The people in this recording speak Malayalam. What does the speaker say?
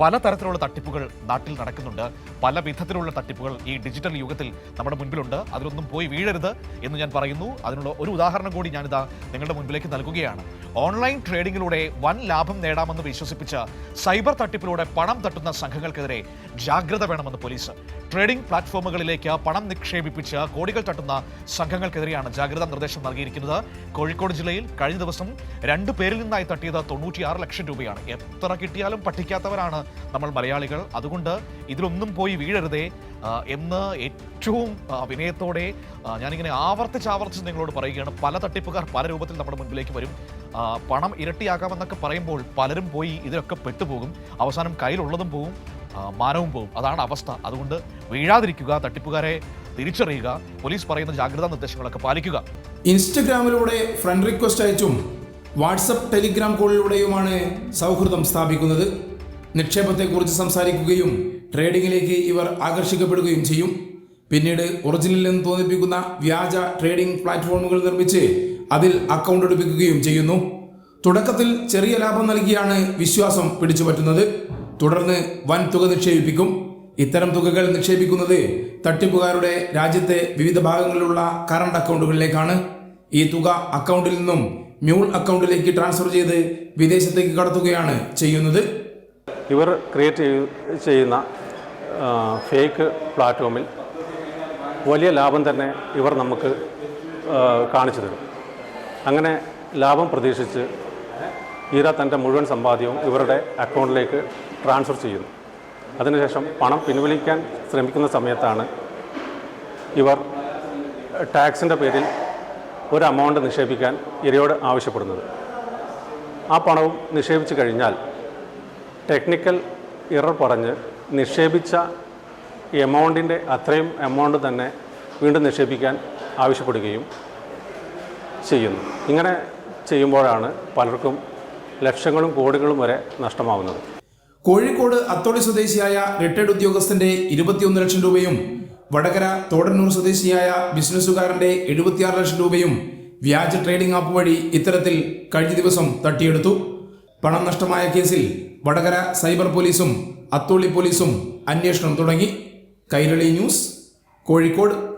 പലതരത്തിലുള്ള തട്ടിപ്പുകൾ നാട്ടിൽ നടക്കുന്നുണ്ട്. പല വിധത്തിലുള്ള തട്ടിപ്പുകൾ ഈ ഡിജിറ്റൽ യുഗത്തിൽ നമ്മുടെ മുൻപിലുണ്ട്. അതിലൊന്നും പോയി വീഴരുത് എന്ന് ഞാൻ പറയുന്നു. അതിനുള്ള ഒരു ഉദാഹരണം കൂടി ഞാനിതാ നിങ്ങളുടെ മുൻപിലേക്ക് നൽകുകയാണ്. ഓൺലൈൻ ട്രേഡിങ്ങിലൂടെ വൻ ലാഭം നേടാമെന്ന് വിശ്വസിപ്പിച്ച് സൈബർ തട്ടിപ്പിലൂടെ പണം തട്ടുന്ന സംഘങ്ങൾക്കെതിരെ ജാഗ്രത വേണമെന്ന് പോലീസ്. ട്രേഡിംഗ് പ്ലാറ്റ്ഫോമുകളിലേക്ക് പണം നിക്ഷേപിപ്പിച്ച് കോടികൾ തട്ടുന്ന സംഘങ്ങൾക്കെതിരെയാണ് ജാഗ്രതാ നിർദ്ദേശം നൽകിയിരിക്കുന്നത്. കോഴിക്കോട് ജില്ലയിൽ കഴിഞ്ഞ ദിവസം രണ്ടു പേരിൽ നിന്നായി തട്ടിയത് തൊണ്ണൂറ്റിയാറ് ലക്ഷം രൂപയാണ്. എത്ര കിട്ടിയാലും പഠിക്കാത്തവരാണ് നമ്മൾ മലയാളികൾ. അതുകൊണ്ട് ഇതിലൊന്നും പോയി വീഴരുതേ. എന്ന് ഏറ്റവും വിനയത്തോടെ ഞാനിങ്ങനെ ആവർത്തിച്ച് ആവർത്തിച്ച് നിങ്ങളോട് പറയുകയാണ്. പല തട്ടിപ്പുകാർ പല രൂപത്തിൽ നമ്മുടെ മുൻപിലേക്ക് വരും. പണം ഇരട്ടിയാകാമെന്നൊക്കെ പറയുമ്പോൾ പലരും പോയി ഇതിലൊക്കെ പെട്ടുപോകും. അവസാനം കയ്യിലുള്ളതും പോകും മാനവും പോകും അതാണ് അവസ്ഥ. അതുകൊണ്ട് വീഴാതിരിക്കുക തട്ടിപ്പുകാരെ തിരിച്ചറിയുക പോലീസ് പറയുന്ന ജാഗ്രതാ നിർദ്ദേശങ്ങളൊക്കെ പാലിക്കുക. ഇൻസ്റ്റഗ്രാമിലൂടെ ഫ്രണ്ട് റിക്വസ്റ്റ് അയച്ചും വാട്സപ്പ് ടെലിഗ്രാം കോളിലൂടെയുമാണ് സൗഹൃദം സ്ഥാപിക്കുന്നത്. നിക്ഷേപത്തെക്കുറിച്ച് സംസാരിക്കുകയും ട്രേഡിങ്ങിലേക്ക് ഇവർ ആകർഷിക്കപ്പെടുകയും ചെയ്യും. പിന്നീട് ഒറിജിനൽ എന്ന് തോന്നിപ്പിക്കുന്ന വ്യാജ ട്രേഡിംഗ് പ്ലാറ്റ്ഫോമുകൾ നിർമ്മിച്ച് അതിൽ അക്കൗണ്ട് എടുപ്പിക്കുകയും ചെയ്യുന്നു. തുടക്കത്തിൽ ചെറിയ ലാഭം നൽകിയാണ് വിശ്വാസം പിടിച്ചുപറ്റുന്നത് തുടർന്ന് വൻ തുക നിക്ഷേപിപ്പിക്കും. ഇത്തരം തുകകൾ നിക്ഷേപിക്കുന്നത് തട്ടിപ്പുകാരുടെ രാജ്യത്തെ വിവിധ ഭാഗങ്ങളിലുള്ള കറണ്ട് അക്കൗണ്ടുകളിലേക്കാണ്. ഈ തുക അക്കൗണ്ടിൽ നിന്നും മ്യൂൾ അക്കൗണ്ടിലേക്ക് ട്രാൻസ്ഫർ ചെയ്ത് വിദേശത്തേക്ക് കടത്തുകയാണ് ചെയ്യുന്നത്. ഇവർ ക്രിയേറ്റ് ചെയ്യ- ചെയ്യുന്ന ഫേക്ക് പ്ലാറ്റ്ഫോമിൽ വലിയ ലാഭം തന്നെ ഇവർ നമുക്ക് കാണിച്ചു തരും. അങ്ങനെ ലാഭം പ്രതീക്ഷിച്ച് ഈര തന്റെ മുഴുവൻ സമ്പാദ്യവും ഇവരുടെ അക്കൗണ്ടിലേക്ക് ട്രാൻസ്ഫർ ചെയ്യുന്നു. അതിനുശേഷം പണം പിൻവലിക്കാൻ ശ്രമിക്കുന്ന സമയത്താണ് ഇവർ ടാക്സിന്റെ പേരിൽ ഒരു എമൗണ്ട് നിക്ഷേപിക്കാൻ ഇരയോട് ആവശ്യപ്പെടുന്നത്. ആ പണവും നിക്ഷേപിച്ചു കഴിഞ്ഞാൽ ടെക്നിക്കൽ ഇറർ പറഞ്ഞ് നിക്ഷേപിച്ച എമൗണ്ടിന്റെ അത്രയും എമൗണ്ട് തന്നെ വീണ്ടും നിക്ഷേപിക്കാൻ ആവശ്യപ്പെടുകയും ചെയ്യുന്നു. ഇങ്ങനെ ചെയ്യുമ്പോഴാണ് പലർക്കും ലക്ഷങ്ങളും കോടികളും വരെ നഷ്ടമാവുന്നത്. കോഴിക്കോട് അത്തോളി സ്വദേശിയായ റിട്ടയർഡ് ഉദ്യോഗസ്ഥന്റെ ഇരുപത്തിയൊന്ന് ലക്ഷം രൂപയും വടകര തോടന്നൂർ സ്വദേശിയായ ബിസിനസ്സുകാരന്റെ എഴുപത്തിയാറ് ലക്ഷം രൂപയും വ്യാജ ട്രേഡിംഗ് ആപ്പ് വഴി ഇത്തരത്തിൽ കഴിഞ്ഞ ദിവസം തട്ടിയെടുത്തു. പണം നഷ്ടമായ കേസിൽ വടകര സൈബർ പോലീസും അത്തോളി പോലീസും അന്വേഷണം തുടങ്ങി. കൈരളി ന്യൂസ് കോഴിക്കോട്.